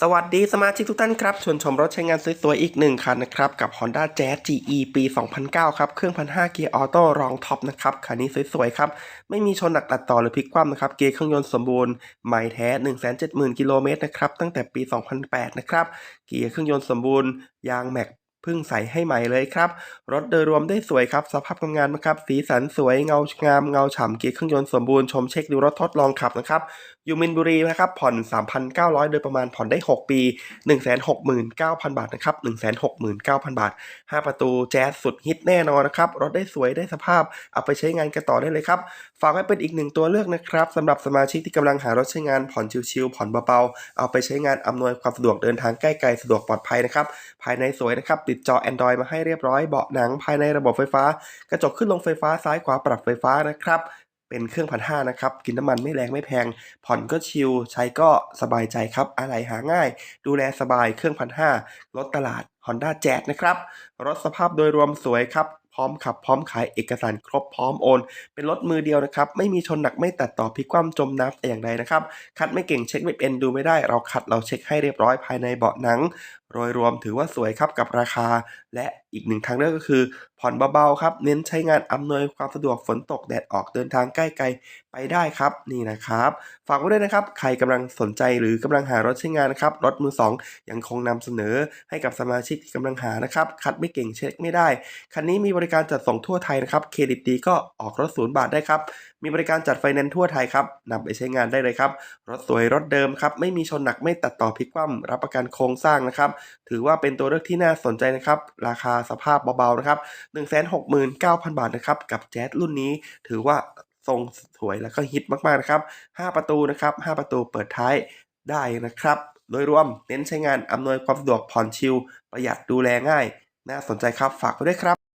สวัสดีสมาชิกทุกท่านครับชวนชมรถใช้งานสวยๆอีกหนึ่งคันนะครับ กับ Honda Jazz GE ปี 2009 ครับ เครื่อง1,500เกียร์ออโต้รองท็อปนะครับ คันนี้สวยๆครับ ไม่มีชนหนักตัดต่อหรือพลิกคว่ำนะครับ เกียร์เครื่องยนต์สมบูรณ์ใหม่แท้ 170,000 กิโลเมตรนะครับ ตั้งแต่ปี 2008 นะครับ เกียร์เครื่องยนต์สมบูรณ์ยางแม็กเพิ่งใส่ให้ใหม่เลยครับ รถโดยรวมได้สวยครับ สภาพงานนะครับ สีสันสวยเงางามเงาฉ่ำเกียร์เครื่องยนต์สมบูรณ์ชมเช็คดูรถทดลองขับนะครับ อยู่มินบุรีนะครับผ่อน 3,900 โดยประมาณผ่อนได้ 6 ปี 169,000 บาทนะครับ169,000 บาท 5 ประตูแจ๊สสุดฮิตแน่นอนนะครับ รถได้สวยได้สภาพ เอาไปใช้งานกันต่อได้เลยครับ ฝากไว้เป็นอีกหนึ่งตัวเลือกนะครับสำหรับสมาชิกที่กำลังหารถใช้งานผ่อนชิวๆผ่อนเบาๆ เอาไปใช้งานอำนวยความสะดวกเดินทางใกล้ไกลสะดวกปลอดภัยนะครับภายในสวยนะครับติดจอ Android มาให้เรียบร้อยเบาะหนัง ภายในระบบไฟฟ้า กระจกขึ้นลงไฟฟ้าซ้ายขวาปรับไฟฟ้านะครับ เป็นเครื่องพันห้านะครับ กินน้ำมันไม่แรงไม่แพง ผ่อนก็ชิล ใช้ก็สบายใจครับ อะไรหาง่าย ดูแลสบายเครื่องพันห้ารถตลาด Honda Jazz นะครับ รถสภาพโดยรวมสวยครับ พร้อมขับ พร้อมขายเอกสารครบพร้อมโอน เป็นรถมือเดียวนะครับ ไม่มีชนหนักไม่ตัดต่อพิกคว่ำจมน้ำแต่อย่างใดนะครับ คัดไม่เก่งเช็คไม่เป็นดูไม่ได้ เราคัดเราเช็คให้เรียบร้อยภายในเบาะหนังโดยรวมถือว่าสวยครับกับราคา และอีกหนึ่งทางเลือกก็คือ ผ่อนเบาๆครับ เน้นใช้งานอำนวยความสะดวกฝนตกแดดออกเดินทางใกล้ไกลไปได้ครับนี่นะครับ ฝากไว้ด้วยนะครับ ใครกำลังสนใจหรือกำลังหารถใช้งานนะครับรถมือสองยังคงนำเสนอให้กับสมาชิกที่กำลังหานะครับ คัดไม่เก่งเช็คไม่ได้ คันนี้มีบริการจัดส่งทั่วไทยนะครับ เครดิตดีก็ออกรถศูนย์บาทได้ครับ มีบริการจัดไฟแนนซ์ทั่วไทยครับนำไปใช้งานได้เลยครับ รถสวยรถเดิมครับ ไม่มีชนหนักไม่ตัดต่อพลิกคว่ำรับประกันโครงสร้างนะครับ ถือว่าเป็นตัวเลือกที่น่าสนใจนะครับ ราคาสภาพเบาๆนะครับ169,000 บาทนะครับ กับแจ๊สรุ่นนี้ ถือว่าทรงสวยแล้วก็ฮิตมากๆนะครับ 5 ประตูนะครับ 5 ประตูเปิดท้ายได้นะครับ โดยรวมเน้นใช้งานอำนวยความสะดวกผ่อนชิล ประหยัดดูแลง่าย น่าสนใจครับฝากไว้ด้วยครับ